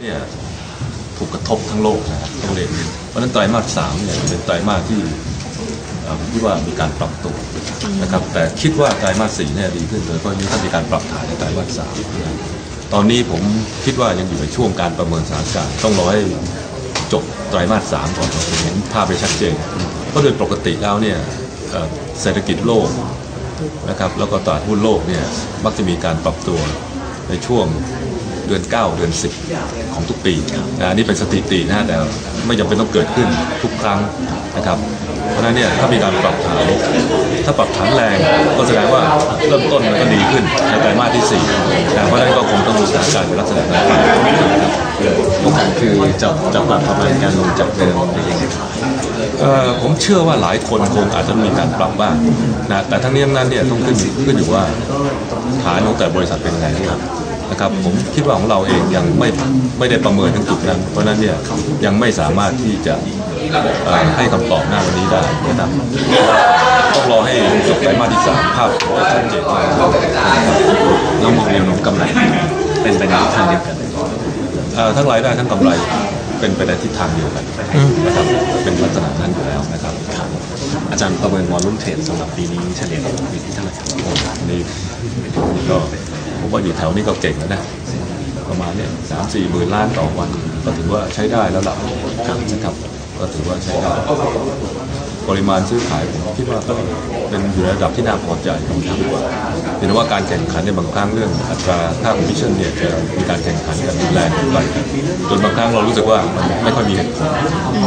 เนี่ยถูกกระทบทั้งโลกนะครับต้องเรียนเพราะนั้นไตรมาสสามเนี่ยเป็นไตรมาสที่เอ่อผมคิดว่ามีการปรับตัวนะครับแต่คิดว่าไตรมาสสี่เนี่ยดีขึ้นโดยเฉพาะยิ่งถ้ามีการปรับฐานในไตรมาสสามตอนนี้ผมคิดว่ายังอยู่ในช่วงการประเมินสถานการณ์ต้องรอให้จบไตรมาสสามก่อนเราจะเห็นภาพไปชัดเจนเพราะโดยปกติแล้วเนี่ยเศรษฐกิจโลกนะครับแล้วก็ตลาดหุ้นโลกเนี่ยมักจะมีการปรับตัวในช่วง เดือน 9 เดือน 10 ของทุกปีนะอันนี้เป็นสถิตินะแต่ไม่จำเป็นต้องเกิดขึ้นทุกครั้งนะครับเพราะฉะนั้นเนี่ยถ้ามีการปรับฐานถ้าปรับฐานแรงก็แสดงว่าเริ่มต้นมันก็ดีขึ้นในไตรมาสที่4นะเพราะนั้นก็คงต้องดูสถานการณ์ในลักษณะนั้นไปนะครับทุกครั้งคือจะจะปรับประมาณการลงจากเดิมหรือยังไงเอ่อผมเชื่อว่าหลายคนคงอาจจะมีการปรับบ้างนะแต่ทั้งนี้ทั้งนั้นเนี่ยต้องขึ้นขึ้นอยู่ว่าฐานของแต่บริษัทเป็นยังไงครับ นะครับผมคิดว่าของเราเองยังไม่ไม่ได้ประเมินถึงจุดนั้น เพราะนั้นเนี่ยยังไม่สามารถที่จะให้คำตอบหน้าวันนี้ได้นะครับต้องรอให้จบไตรมาสที่สามภาพชัดเจนมากนะครับเรามองแนวโน้มกำไรเป็นไปในทิศทางเดียวกันเอ่อทั้งรายได้ทั้งกำไรเป็นไปในทิศทางเดียวกันนะครับเป็นลักษณะนั้นอยู่แล้วนะครับ อาจารย์ประเมินวอลุ่มเทรดสำหรับปีนี้เฉลี่ยอยู่ที่เท่าไหร่ครับนี่นี่ก็ ผมว่าอยู่แถวนี้ก็เก่งแล้วนะประมาณเนี่ยสามสี่หมื่นล้านต่อวันก็ถือว่าใช้ได้แล้วล่ะครับนะครับก็ถือว่าใช้ได้ปริมาณซื้อขายผมคิดว่าก็เป็นอยู่ในระดับที่น่าพอใจดีกว่าเห็นว่าการแข่งขันในบางครั้งเรื่องอัตราค่าคอมมิชชั่นเนี่ยจะมีการแข่งขันกันรุนแรงไปจนบางครั้งเรารู้สึกว่ามันไม่ค่อยมีเหตุผล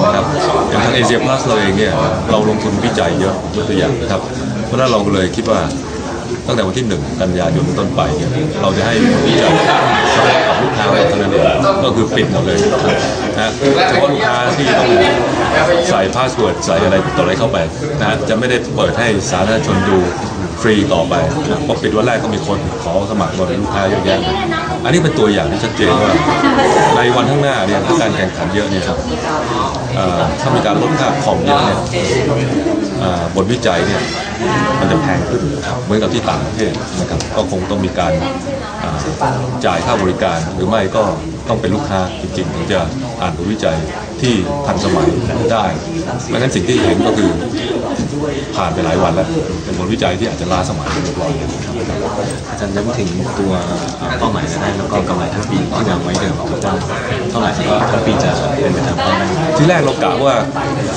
นะครับอย่างทางเอเชียพลัสเราเองเนี่ยเราลงทุนวิจัยเยอะยกตัวอย่างนะครับเพราะนั้นเราเลยคิดว่า ตั้งแต่วันที่หนึ่งกันยายนเป็นต้นไปเนี่ยเราจะให้วิจัยเฉพาะกับลูกค้าเราเท่านั้นเองก็คือปิดหมดเลยนะเฉพาะลูกค้าที่ต้องใส่พาสเวิร์ดใส่อะไรต่ออะไรเข้าไปนะจะไม่ได้เปิดให้สาธารณชนดู ฟรีต่อไปนะพอปิดวันแรกก็มีคนขอสมัครบริลูกค้าเยอะแยะอันนี้เป็นตัวอย่างที่ชัดเจนว่าในวันข้างหน้าเนี่ยถ้าการแข่งขันเยอะเนี่ยครับถ้ามีการลดค่าคอมเยอะเนี่ยบทวิจัยเนี่ยมันจะแพงขึ้นเหมือนกับที่ต่างประเทศนะครับก็คงต้องมีการจ่ายค่าบริการหรือไม่ก็ต้องเป็นลูกค้าจริงๆถึงจะอ่านบทวิจัยที่ทันสมัยได้ไม่งั้นสิ่งที่เห็นก็คือ ผ่านไปหลายวันแล้ว เป็นบทวิจัยที่อาจจะล้าสมัยไปเรียบร้อยแล้วอาจารย์ย้ำถึงตัวเอ่อเป้าหมายรายได้แล้วก็กำไรทั้งปีที่วางไว้เดิมครับว่าเท่าไหร่แล้วก็ทั้งปีจะเป็นไปตามเป้าหมายที่แรกเรากะว่า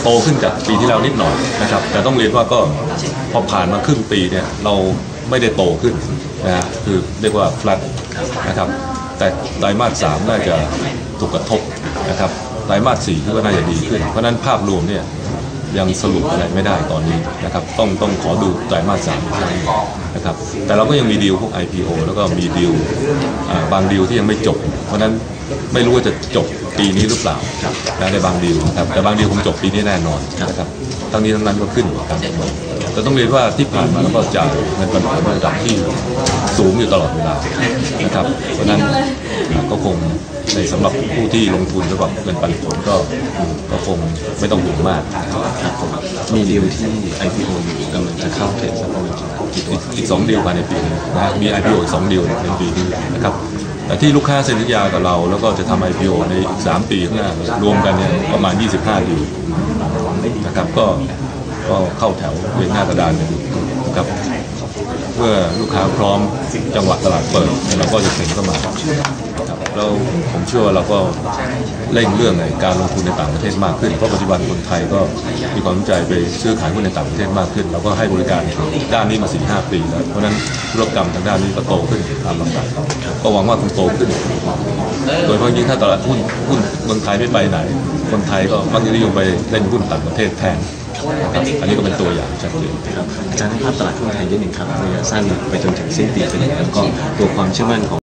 โตขึ้นจากปีที่แล้วนิดหน่อยนะครับ แต่ต้องเรียนว่าก็พอผ่านมาครึ่งปีเนี่ยเราไม่ได้โตขึ้นนะฮะคือเรียกว่า flat นะครับ แต่ไตรมาสสามน่าจะถูกกระทบนะครับไตรมาสสี่ก็น่าจะดีขึ้น เพราะฉะนั้นภาพรวมเนี่ย ยังสรุปอะไรไม่ได้ตอนนี้นะครับต้องต้องขอดูไตรมาสสามนะครับแต่เราก็ยังมีดีลพวก IPO แล้วก็มีดีลบางดีลที่ยังไม่จบ เพราะนั้น ไม่รู้ว่าจะจบปีนี้หรือเปล่านะในบางดีลนะครับแต่บางดีลคงจบปีนี้แน่นอนนะครับทั้งนี้ทั้งนั้นก็ขึ้นอยู่กับการประเมินแต่ต้องเรียนว่าที่ผ่านมาเราก็จ่ายเงินปันผลในระดับที่สูงอยู่ตลอดเวลานะครับเพราะฉะนั้นอ่าก็คงในสำหรับผู้ที่ลงทุนสำหรับเงินปันผลก็ก็คงไม่ต้องห่วงมากนะครับครับผมมีดีลที่ IPO อยู่กำลังจะเข้าเทรดสักประมาณกี่ตัวอีกอีกสองดีลภายในปีนี้นะฮะมี IPO อีกสองดีลในปีนี้นะครับแต่ ที่ลูกค้าเซ็นสัญญากับเรา แล้วก็จะทำ IPO ในอีกสามปีข้างหน้ารวมกันเนี่ยประมาณ 25ดีลนะครับก็ก็เข้าแถวเรียงหน้ากระดานนอยู่นะครับเมื่อลูกค้าพร้อมจังหวะตลาดเปิดเราก็จะเซ็นเข้ามา แล้วผมเชื่อว่าเราก็เร่งเรื่องในการลงทุนในต่างประเทศมากขึ้น เพราะปัจจุบันคนไทยก็มีความสนใจไปซื้อขายหุ้นในต่างประเทศมากขึ้น เราก็ให้บริการด้านนี้มา4-5ปีแล้ว เพราะฉะนั้นธุรกรรมทางด้านนี้ก็โตขึ้นตามลำดับก็หวังว่าคงโตขึ้น โดยเฉพาะยิ่งถ้าตลาดหุ้นหุ้นเมืองไทยไม่ไปไหน คนไทยก็มักจะนิยมไปเล่นหุ้นต่างประเทศแทนอันนี้ก็เป็นตัวอย่างชัดเจนครับอาจารย์ให้ภาพตลาดหุ้นไทยนิดหนึ่งครับระยะสั้นไปจนถึงสิ้นปีเป็นแล้วก็ตัวความเชื่อมั่นของ